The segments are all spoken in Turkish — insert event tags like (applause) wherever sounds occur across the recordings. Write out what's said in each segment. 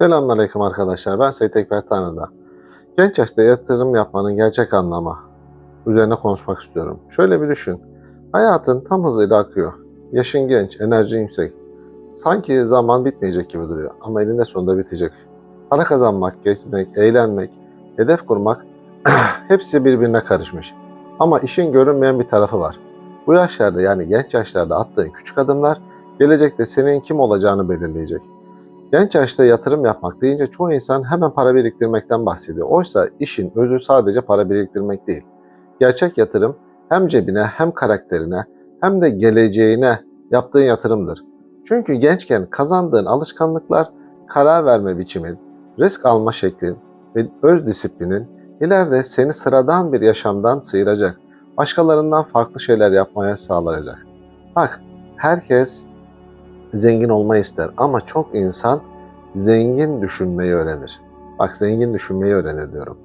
Selamünaleyküm arkadaşlar. Ben Seyit Ekber Tanrı'da. Genç yaşta yatırım yapmanın gerçek anlamı üzerine konuşmak istiyorum. Şöyle bir düşün. Hayatın tam hızıyla akıyor. Yaşın genç, enerjin yüksek. Sanki zaman bitmeyecek gibi duruyor ama elinde sonunda bitecek. Para kazanmak, gezmek, eğlenmek, hedef kurmak (clears throat) hepsi birbirine karışmış. Ama işin görünmeyen bir tarafı var. Bu yaşlarda yani genç yaşlarda attığın küçük adımlar gelecekte senin kim olacağını belirleyecek. Genç yaşta yatırım yapmak deyince çoğu insan hemen para biriktirmekten bahsediyor. Oysa işin özü sadece para biriktirmek değil. Gerçek yatırım hem cebine hem karakterine hem de geleceğine yaptığın yatırımdır. Çünkü gençken kazandığın alışkanlıklar, karar verme biçimin, risk alma şeklin ve öz disiplinin ileride seni sıradan bir yaşamdan sıyıracak, başkalarından farklı şeyler yapmaya sağlayacak. Bak, herkes zengin olmayı ister ama çok insan zengin düşünmeyi öğrenir. Bak zengin düşünmeyi öğrenir diyorum.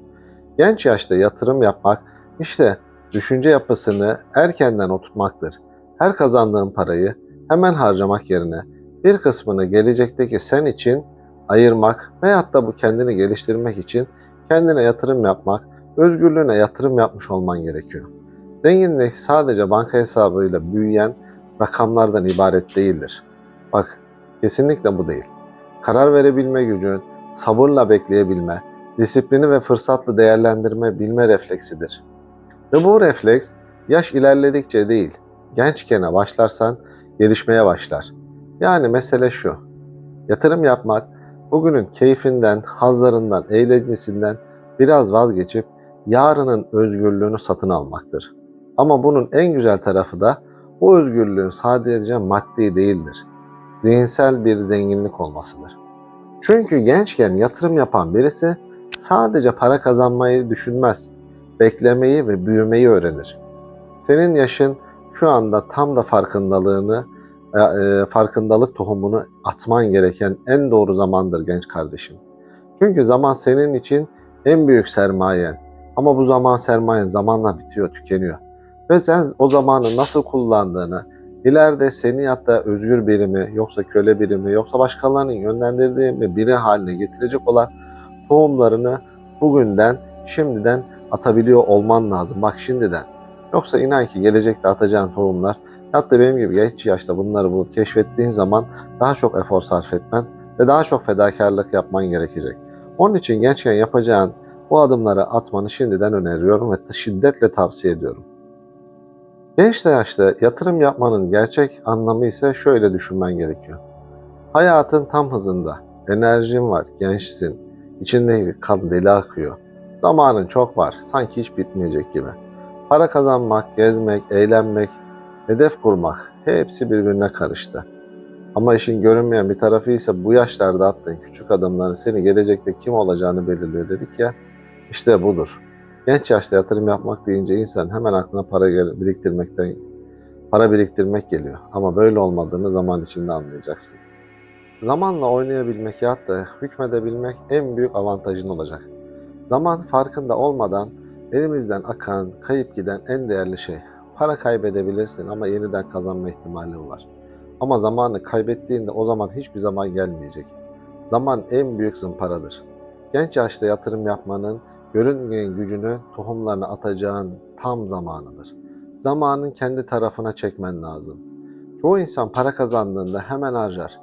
Genç yaşta yatırım yapmak işte düşünce yapısını erkenden oturtmaktır. Her kazandığın parayı hemen harcamak yerine bir kısmını gelecekteki sen için ayırmak veyahut da bu kendini geliştirmek için kendine yatırım yapmak, özgürlüğüne yatırım yapmış olman gerekiyor. Zenginlik sadece banka hesabıyla büyüyen rakamlardan ibaret değildir. Bak, kesinlikle bu değil. Karar verebilme gücün, sabırla bekleyebilme, disiplini ve fırsatlı değerlendirme bilme refleksidir. Ve bu refleks yaş ilerledikçe değil, gençkene başlarsan gelişmeye başlar. Yani mesele şu, yatırım yapmak, bugünün keyfinden, hazlarından, eğlencesinden biraz vazgeçip yarının özgürlüğünü satın almaktır. Ama bunun en güzel tarafı da o özgürlüğün sadece maddi değildir zihinsel bir zenginlik olmasıdır. Çünkü gençken yatırım yapan birisi sadece para kazanmayı düşünmez, beklemeyi ve büyümeyi öğrenir. Senin yaşın şu anda tam da farkındalığını, e, e, farkındalık tohumunu atman gereken en doğru zamandır genç kardeşim. Çünkü zaman senin için en büyük sermayen. Ama bu zaman sermayen zamanla bitiyor, tükeniyor. Ve sen o zamanı nasıl kullandığını, İleride seni hatta özgür birimi, yoksa köle birimi, yoksa başkalarının yönlendirdiği bir biri haline getirecek olan tohumlarını bugünden, şimdiden atabiliyor olman lazım. Bak şimdiden. Yoksa inan ki gelecekte atacağın tohumlar, hatta benim gibi genç yaşta bunları bu keşfettiğin zaman daha çok efor sarf etmen ve daha çok fedakarlık yapman gerekecek. Onun için gençken yapacağın bu adımları atmanı şimdiden öneriyorum ve şiddetle tavsiye ediyorum. Genç yaşta yatırım yapmanın gerçek anlamı ise şöyle düşünmen gerekiyor. Hayatın tam hızında, enerjin var, gençsin, içinde kan deli akıyor. Zamanın çok var, sanki hiç bitmeyecek gibi. Para kazanmak, gezmek, eğlenmek, hedef kurmak hepsi birbirine karıştı. Ama işin görünmeyen bir tarafı ise bu yaşlarda attığın küçük adımların seni gelecekte kim olacağını belirliyor dedik ya. İşte budur. Genç yaşta yatırım yapmak deyince insan hemen aklına para biriktirmekten para biriktirmek geliyor. Ama böyle olmadığını zaman içinde anlayacaksın. Zamanla oynayabilmek ya da hükmedebilmek en büyük avantajın olacak. Zaman farkında olmadan elimizden akan, kayıp giden en değerli şey. Para kaybedebilirsin ama yeniden kazanma ihtimalin var. Ama zamanı kaybettiğinde o zaman hiçbir zaman gelmeyecek. Zaman en büyük zımparadır. Genç yaşta yatırım yapmanın görünmeyen gücünü tohumlarına atacağın tam zamanıdır. Zamanın kendi tarafına çekmen lazım. Çoğu insan para kazandığında hemen harcar.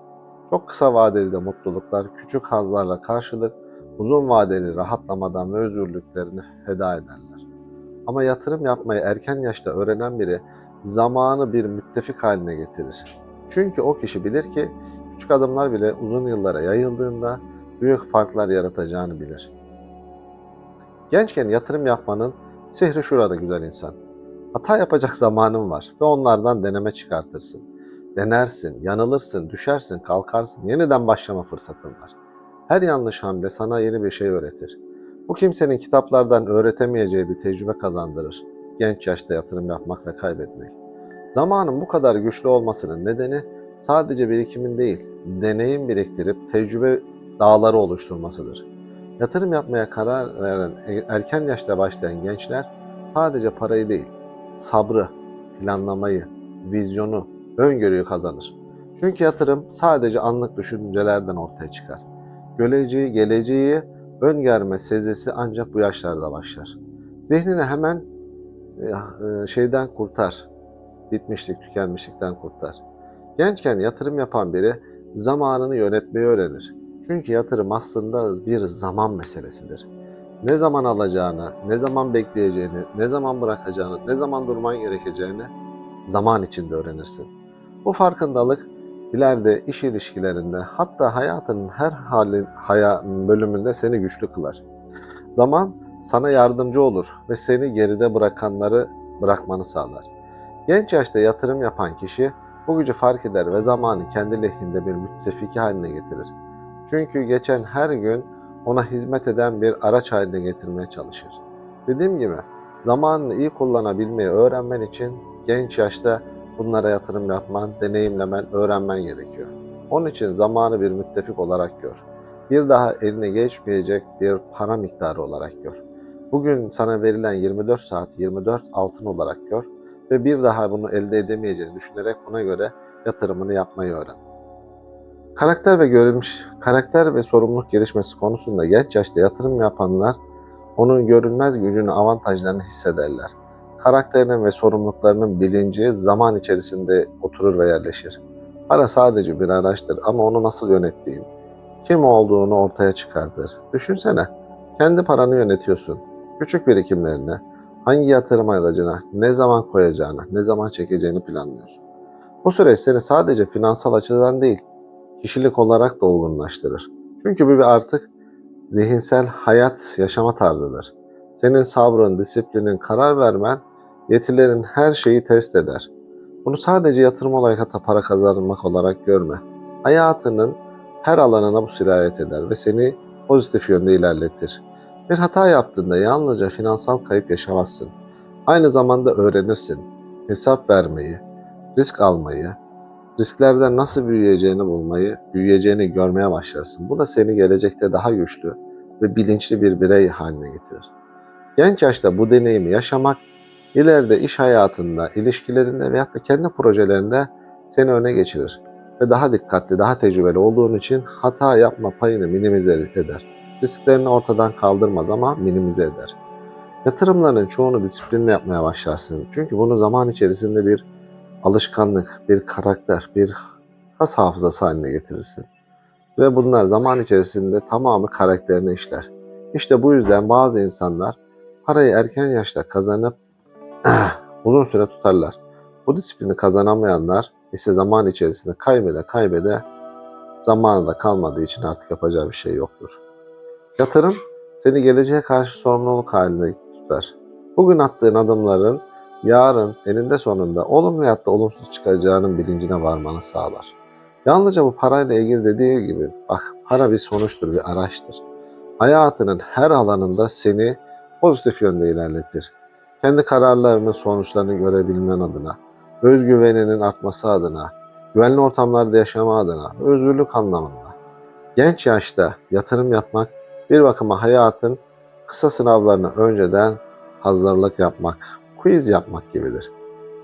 Çok kısa vadeli de mutluluklar küçük hazlarla karşılık, uzun vadeli rahatlamadan ve özgürlüklerini feda ederler. Ama yatırım yapmayı erken yaşta öğrenen biri zamanı bir müttefik haline getirir. Çünkü o kişi bilir ki küçük adımlar bile uzun yıllara yayıldığında büyük farklar yaratacağını bilir. Gençken yatırım yapmanın sihri şurada güzel insan. Hata yapacak zamanın var ve onlardan deneme çıkartırsın. Denersin, yanılırsın, düşersin, kalkarsın, yeniden başlama fırsatın var. Her yanlış hamle sana yeni bir şey öğretir. Bu kimsenin kitaplardan öğretemeyeceği bir tecrübe kazandırır. Genç yaşta yatırım yapmak ve kaybetmek. Zamanın bu kadar güçlü olmasının nedeni sadece birikimin değil, deneyim biriktirip tecrübe dağları oluşturmasıdır. Yatırım yapmaya karar veren erken yaşta başlayan gençler sadece parayı değil, sabrı, planlamayı, vizyonu, öngörüyü kazanır. Çünkü yatırım sadece anlık düşüncelerden ortaya çıkar. Geleceği, geleceği öngörme sezisi ancak bu yaşlarda başlar. Zihnini hemen e, e, şeyden kurtar. Bitmişlik, tükenmişlikten kurtar. Gençken yatırım yapan biri zamanını yönetmeyi öğrenir. Çünkü yatırım aslında bir zaman meselesidir. Ne zaman alacağını, ne zaman bekleyeceğini, ne zaman bırakacağını, ne zaman durman gerekeceğini zaman içinde öğrenirsin. Bu farkındalık ileride iş ilişkilerinde hatta hayatının her halin haya, bölümünde seni güçlü kılar. Zaman sana yardımcı olur ve seni geride bırakanları bırakmanı sağlar. Genç yaşta yatırım yapan kişi bu gücü fark eder ve zamanı kendi lehinde bir müttefiki haline getirir. Çünkü geçen her gün ona hizmet eden bir araç haline getirmeye çalışır. Dediğim gibi zamanını iyi kullanabilmeyi öğrenmen için genç yaşta bunlara yatırım yapman, deneyimlemen, öğrenmen gerekiyor. Onun için zamanı bir müttefik olarak gör. Bir daha eline geçmeyecek bir para miktarı olarak gör. Bugün sana verilen 24 saat 24 altın olarak gör ve bir daha bunu elde edemeyeceğini düşünerek buna göre yatırımını yapmayı öğren. Karakter ve görülmüş, karakter ve sorumluluk gelişmesi konusunda genç yaşta yatırım yapanlar onun görünmez gücünü, avantajlarını hissederler. Karakterinin ve sorumluluklarının bilinci zaman içerisinde oturur ve yerleşir. Para sadece bir araçtır ama onu nasıl yönettiğin, kim olduğunu ortaya çıkartır. Düşünsene, kendi paranı yönetiyorsun. Küçük birikimlerini, hangi yatırım aracına, ne zaman koyacağını, ne zaman çekeceğini planlıyorsun. Bu süreç seni sadece finansal açıdan değil, kişilik olarak da olgunlaştırır. Çünkü bu bir artık zihinsel hayat yaşama tarzıdır. Senin sabrın, disiplinin, karar vermen, yetilerin her şeyi test eder. Bunu sadece yatırım olarak hatta para kazanmak olarak görme. Hayatının her alanına bu sirayet eder ve seni pozitif yönde ilerletir. Bir hata yaptığında yalnızca finansal kayıp yaşamazsın. Aynı zamanda öğrenirsin. Hesap vermeyi, risk almayı, risklerden nasıl büyüyeceğini bulmayı, büyüyeceğini görmeye başlarsın. Bu da seni gelecekte daha güçlü ve bilinçli bir birey haline getirir. Genç yaşta bu deneyimi yaşamak, ileride iş hayatında, ilişkilerinde veyahut da kendi projelerinde seni öne geçirir. Ve daha dikkatli, daha tecrübeli olduğun için hata yapma payını minimize eder. Risklerini ortadan kaldırmaz ama minimize eder. Yatırımların çoğunu disiplinle yapmaya başlarsın. Çünkü bunu zaman içerisinde bir alışkanlık, bir karakter, bir kas hafızası haline getirirsin. Ve bunlar zaman içerisinde tamamı karakterine işler. İşte bu yüzden bazı insanlar parayı erken yaşta kazanıp (clears throat) uzun süre tutarlar. Bu disiplini kazanamayanlar ise zaman içerisinde kaybede kaybede zamanı da kalmadığı için artık yapacağı bir şey yoktur. Yatırım seni geleceğe karşı sorumluluk haline tutar. Bugün attığın adımların yarın eninde sonunda olumlu ya da olumsuz çıkacağının bilincine varmanı sağlar. Yalnızca bu parayla ilgili dediği gibi bak para bir sonuçtur, bir araçtır. Hayatının her alanında seni pozitif yönde ilerletir. Kendi kararlarının sonuçlarını görebilmen adına, özgüveninin artması adına, güvenli ortamlarda yaşama adına, özgürlük anlamında. Genç yaşta yatırım yapmak bir bakıma hayatın kısa sınavlarına önceden hazırlık yapmak, quiz yapmak gibidir.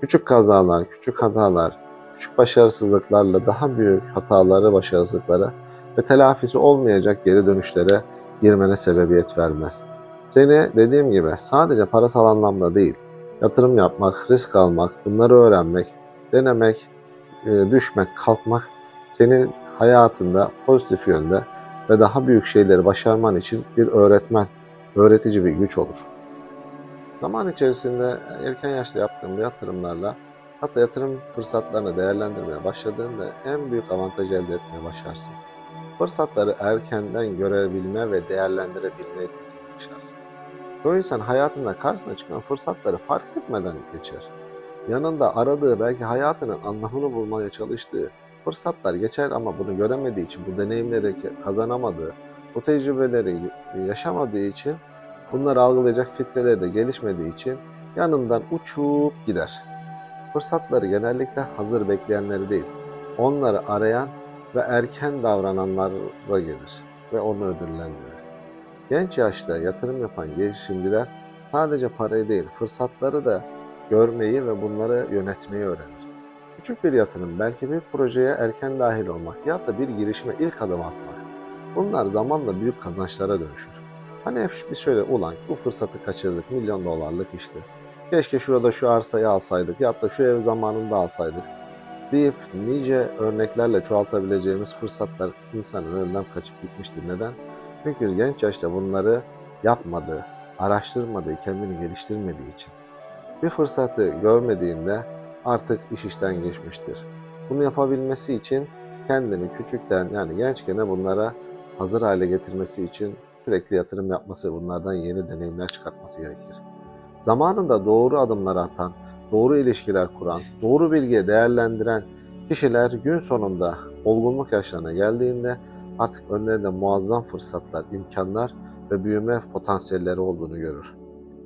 Küçük kazalar, küçük hatalar, küçük başarısızlıklarla daha büyük hataları, başarısızlıklara ve telafisi olmayacak geri dönüşlere girmene sebebiyet vermez. Seni dediğim gibi sadece parasal anlamda değil, yatırım yapmak, risk almak, bunları öğrenmek, denemek, e, düşmek, kalkmak senin hayatında pozitif yönde ve daha büyük şeyleri başarman için bir öğretmen, öğretici bir güç olur. Zaman içerisinde erken yaşta yaptığım yatırımlarla hatta yatırım fırsatlarını değerlendirmeye başladığında en büyük avantaj elde etmeye başlarsın. Fırsatları erkenden görebilme ve değerlendirebilmeyi başlarsın. Çoğu insan hayatında karşısına çıkan fırsatları fark etmeden geçer. Yanında aradığı belki hayatının anlamını bulmaya çalıştığı fırsatlar geçer ama bunu göremediği için, bu deneyimleri kazanamadığı, bu tecrübeleri yaşamadığı için Bunları algılayacak filtreleri de gelişmediği için yanından uçup gider. Fırsatları genellikle hazır bekleyenleri değil, onları arayan ve erken davrananlara gelir ve onu ödüllendirir. Genç yaşta yatırım yapan girişimciler sadece parayı değil, fırsatları da görmeyi ve bunları yönetmeyi öğrenir. Küçük bir yatırım, belki bir projeye erken dahil olmak ya da bir girişime ilk adım atmak. Bunlar zamanla büyük kazançlara dönüşür. Hani hep biz şöyle ulan bu fırsatı kaçırdık milyon dolarlık işte. Keşke şurada şu arsayı alsaydık ya da şu ev zamanında alsaydık deyip nice örneklerle çoğaltabileceğimiz fırsatlar insanın önünden kaçıp gitmiştir. Neden? Çünkü genç yaşta bunları yapmadığı, araştırmadığı, kendini geliştirmediği için. Bir fırsatı görmediğinde artık iş işten geçmiştir. Bunu yapabilmesi için kendini küçükten yani gençken bunlara hazır hale getirmesi için sürekli yatırım yapması, bunlardan yeni deneyimler çıkartması gerekir. Zamanında doğru adımlar atan, doğru ilişkiler kuran, doğru bilgiye değerlendiren kişiler gün sonunda olgunluk yaşlarına geldiğinde artık önlerinde muazzam fırsatlar, imkanlar ve büyüme potansiyelleri olduğunu görür.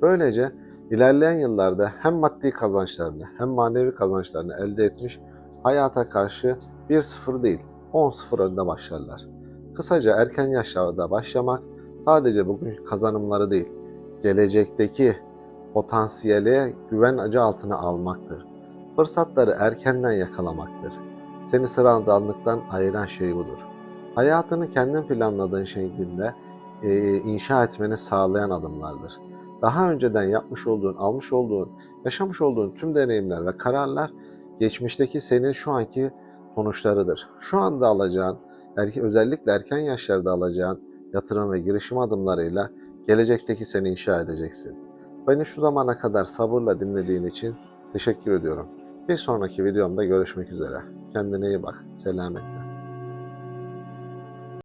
Böylece ilerleyen yıllarda hem maddi kazançlarını hem manevi kazançlarını elde etmiş hayata karşı 1-0 değil 10-0 önde başlarlar. Kısaca erken yaşlarda başlamak sadece bugün kazanımları değil, gelecekteki potansiyeli güven acı altına almaktır. Fırsatları erkenden yakalamaktır. Seni sıradanlıktan ayıran şey budur. Hayatını kendin planladığın şekilde e, inşa etmeni sağlayan adımlardır. Daha önceden yapmış olduğun, almış olduğun, yaşamış olduğun tüm deneyimler ve kararlar geçmişteki senin şu anki sonuçlarıdır. Şu anda alacağın, erke- özellikle erken yaşlarda alacağın yatırım ve girişim adımlarıyla gelecekteki seni inşa edeceksin. Beni şu zamana kadar sabırla dinlediğin için teşekkür ediyorum. Bir sonraki videomda görüşmek üzere. Kendine iyi bak. Selametle.